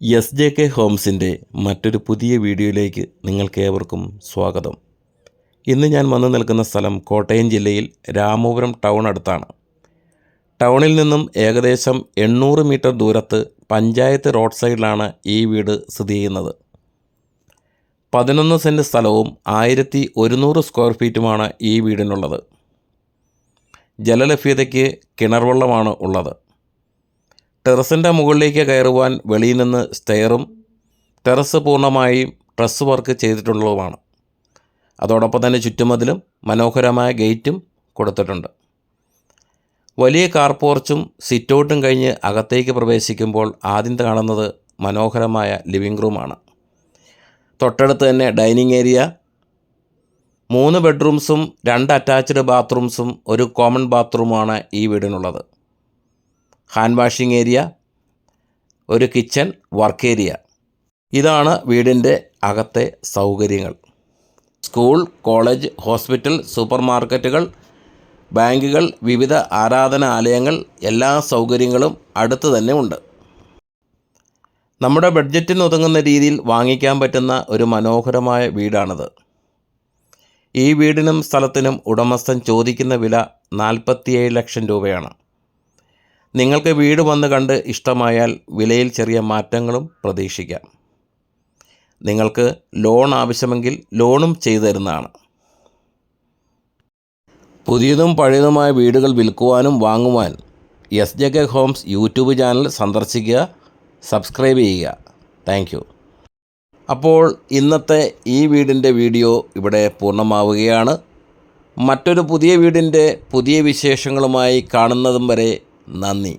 S J K ഹോംസിന്റെ മറ്റൊരു പുതിയ വീഡിയോയിലേക്ക് നിങ്ങൾക്കേവർക്കും സ്വാഗതം. ഇന്ന് ഞാൻ വന്നു നിൽക്കുന്ന സ്ഥലം കോട്ടയം ജില്ലയിൽ രാമപുരം ടൗൺ അടുത്താണ്. ടൗണിൽ നിന്നും ഏകദേശം എണ്ണൂറ് മീറ്റർ ദൂരത്ത് പഞ്ചായത്ത് റോഡ് സൈഡിലാണ് ഈ വീട് സ്ഥിതി ചെയ്യുന്നത്. പതിനൊന്ന് സെന്റ് സ്ഥലവും ആയിരത്തി ഒരുന്നൂറ് സ്ക്വയർ ഫീറ്റുമാണ് ഈ വീടിനുള്ളത്. ജലലഭ്യതയ്ക്ക് കിണർ വെള്ളമാണ് ഉള്ളത്. ടെറസിന്റെ മുകളിലേക്ക് കയറുവാൻ വെളിയിൽ നിന്ന് സ്റ്റെയറും ടെറസ് പൂർണമായും ട്രസ് വർക്ക് ചെയ്തിട്ടുള്ളതുമാണ്. അതോടൊപ്പം തന്നെ ചുറ്റുമതിലും മനോഹരമായ ഗേറ്റും കൊടുത്തിട്ടുണ്ട്. വലിയ കാർ പോർച്ചും സിറ്റൗട്ടും കഴിഞ്ഞ് അകത്തേക്ക് പ്രവേശിക്കുമ്പോൾ ആദ്യം കാണുന്നത് മനോഹരമായ ലിവിംഗ് റൂമാണ് തൊട്ടടുത്ത് തന്നെ ഡൈനിങ് ഏരിയ മൂന്ന് ബെഡ്റൂംസും രണ്ട് അറ്റാച്ച്ഡ് ബാത്റൂംസും ഒരു കോമൺ ബാത്റൂമാണ് ഈ വീടിനുള്ളത്. ഹാൻഡ് വാഷിംഗ് ഏരിയ ഒരു കിച്ചൺ വർക്ക് ഏരിയ. ഇതാണ് വീടിന്റെ അകത്തെ സൗകര്യങ്ങൾ. സ്കൂൾ കോളേജ് ഹോസ്പിറ്റൽ സൂപ്പർ മാർക്കറ്റുകൾ ബാങ്കുകൾ വിവിധ ആരാധനാലയങ്ങൾ എല്ലാ സൗകര്യങ്ങളും അടുത്ത് തന്നെ ഉണ്ട്. നമ്മുടെ ബഡ്ജറ്റിന് ഒതുങ്ങുന്ന രീതിയിൽ വാങ്ങിക്കാൻ പറ്റുന്ന ഒരു മനോഹരമായ വീടാണിത്. ഈ വീടിനും സ്ഥലത്തിനും ഉടമസ്ഥൻ ചോദിക്കുന്ന വില നാൽപ്പത്തിയേഴ് ലക്ഷം രൂപയാണ്. നിങ്ങൾക്ക് വീട് വന്ന് കണ്ട് ഇഷ്ടമായാൽ വിലയിൽ ചെറിയ മാറ്റങ്ങളും പ്രതീക്ഷിക്കാം. നിങ്ങൾക്ക് ലോൺ ആവശ്യമെങ്കിൽ ലോണും ചെയ്തു തരുന്നതാണ്. പുതിയതും പഴയതുമായ വീടുകൾ വിൽക്കുവാനും വാങ്ങുവാൻ S J K homes YouTube channel സന്ദർശിക്കുക സബ്സ്ക്രൈബ് ചെയ്യുക. Thank you. അപ്പോൾ ഇന്നത്തെ ഈ വീടിന്റെ വീഡിയോ ഇവിടെ പൂർണമാവുകയാണ്. മറ്റൊരു പുതിയ വീടിന്റെ പുതിയ വിശേഷങ്ങളുമായി കാണുന്നതും വരെ നന്ദി.